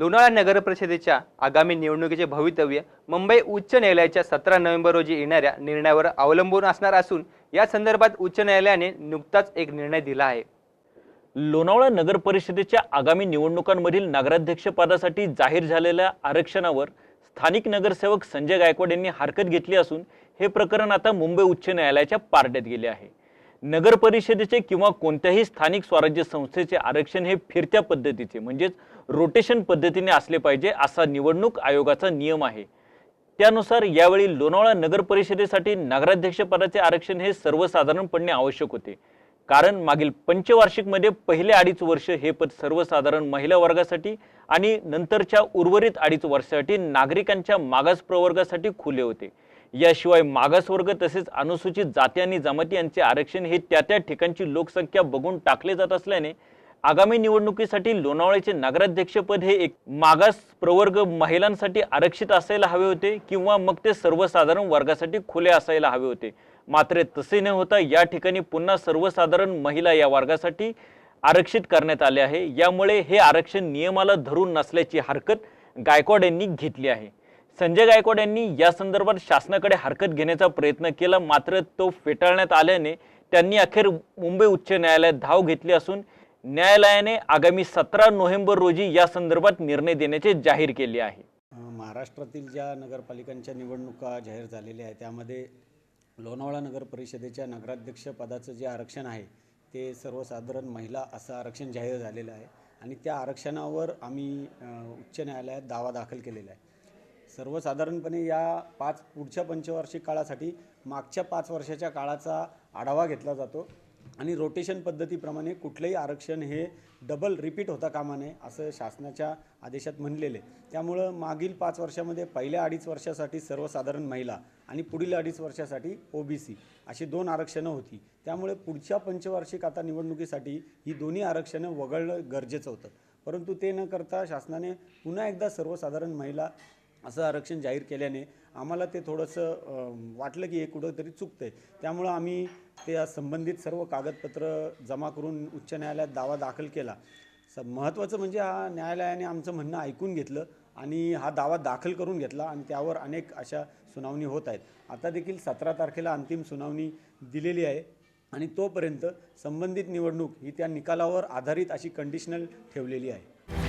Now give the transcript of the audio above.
लोणावळा नगर परिषदेच्या आगामी निवडणुकीचे भवितव्य मुंबई उच्च न्यायालयाच्या सतरा नोव्हेंबर रोजी येणाऱ्या निर्णयावर अवलंबून असणार असून या संदर्भात उच्च न्यायालयाने नुकताच एक निर्णय दिला आहे. लोणावळा नगर परिषदेच्या आगामी निवडणुकांमधील नगराध्यक्षपदासाठी जाहीर झालेल्या आरक्षणावर स्थानिक नगरसेवक संजय गायकवाड यांनी हरकत घेतली असून हे प्रकरण आता मुंबई उच्च न्यायालयाच्या पारड्यात गेले आहे. नगर परिषदेचे किंवा कोणत्याही स्थानिक स्वराज्य संस्थेचे आरक्षण हे फिरत्या पद्धतीचे म्हणजेच रोटेशन पद्धतीने असले पाहिजे असा निवडणूक आयोगाचा नियम आहे. त्यानुसार यावेळी लोणावळा नगर परिषदेसाठी नगराध्यक्षपदाचे आरक्षण हे सर्वसाधारणपणे आवश्यक होते. कारण मागील पंचवार्षिकमध्ये पहिले अडीच वर्ष हे पद सर्वसाधारण महिला वर्गासाठी आणि नंतरच्या उर्वरित अडीच वर्षासाठी नागरिकांच्या मागास प्रवर्गासाठी खुले होते. याशिवाय मागासवर्ग तसेच अनुसूचित जाती आणि जमाती यांचे आरक्षण हे त्या त्या ठिकाणची लोकसंख्या बघून टाकले जात असल्याने आगामी निवडणुकीसाठी लोणावळ्याचे नगराध्यक्षपद हे एक मागास प्रवर्ग महिलांसाठी आरक्षित असायला हवे होते किंवा मग ते सर्वसाधारण वर्गासाठी खुले असायला हवे होते. मात्र तसे न होता या ठिकाणी पुन्हा सर्वसाधारण महिला या वर्गासाठी आरक्षित करण्यात आले आहे. यामुळे हे आरक्षण नियमाला धरून नसल्याची हरकत गायकवाड यांनी घेतली आहे. संजय गायकवाड यांनी या संदर्भात शासनाकडे हरकत घेण्याचा प्रयत्न केला. मात्र तो फेटाळण्यात आल्याने त्यांनी अखेर मुंबई उच्च न्यायालयात धाव घेतली असून न्यायालयाने आगामी सतरा नोव्हेंबर रोजी या संदर्भात निर्णय देण्याचे जाहीर केले आहे. महाराष्ट्रातील ज्या नगरपालिकांच्या निवडणुका जाहीर झालेल्या आहेत त्यामध्ये लोणावळा नगर परिषदेच्या नगराध्यक्षपदाचं जे आरक्षण आहे ते सर्वसाधारण महिला असं आरक्षण जाहीर झालेलं आहे. आणि त्या आरक्षणावर आम्ही उच्च न्यायालयात दावा दाखल केलेला आहे. सर्वसाधारणपणे या पाच पुढच्या पंचवार्षिक काळासाठी मागच्या पाच वर्षाच्या काळाचा आढावा घेतला जातो. आणि रोटेशन पद्धतीप्रमाणे कुठलंही आरक्षण हे डबल रिपीट होता कामा नये असं शासनाच्या आदेशात म्हणलेले त्यामुळं मागील पाच वर्षामध्ये पहिल्या अडीच वर्षासाठी सर्वसाधारण महिला आणि पुढील अडीच वर्षासाठी ओ बी सी अशी दोन आरक्षणं होती. त्यामुळे पुढच्या पंचवार्षिक आता निवडणुकीसाठी ही दोन्ही आरक्षणं वगळणं गरजेचं होतं. परंतु ते न करता शासनाने पुन्हा एकदा सर्वसाधारण महिला असं आरक्षण जाहीर केल्याने आम्हाला ते थोडंसं वाटलं की हे कुठंतरी चुकतं आहे त्यामुळं आम्ही त्या संबंधित सर्व कागदपत्र जमा करून उच्च न्यायालयात दावा दाखल केला. स महत्त्वाचं म्हणजे हा न्यायालयाने आमचं म्हणणं ऐकून घेतलं आणि हा दावा दाखल करून घेतला आणि त्यावर अनेक अशा सुनावणी होत आहेत. आता देखील सतरा तारखेला अंतिम सुनावणी दिलेली आहे आणि तोपर्यंत संबंधित निवडणूक ही त्या निकालावर आधारित अशी कंडिशनल ठेवलेली आहे.